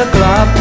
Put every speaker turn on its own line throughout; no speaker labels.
The club.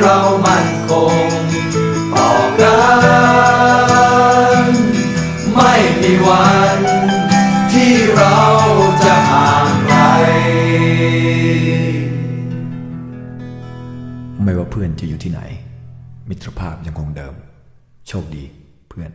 เรามั่นคงต่อกันไม่มีวันที่เราจะห่างไกล
ไม่ว่าเพื่อนจะอยู่ที่ไหน มิตรภาพยังคงเดิม โชคดีเพื่อน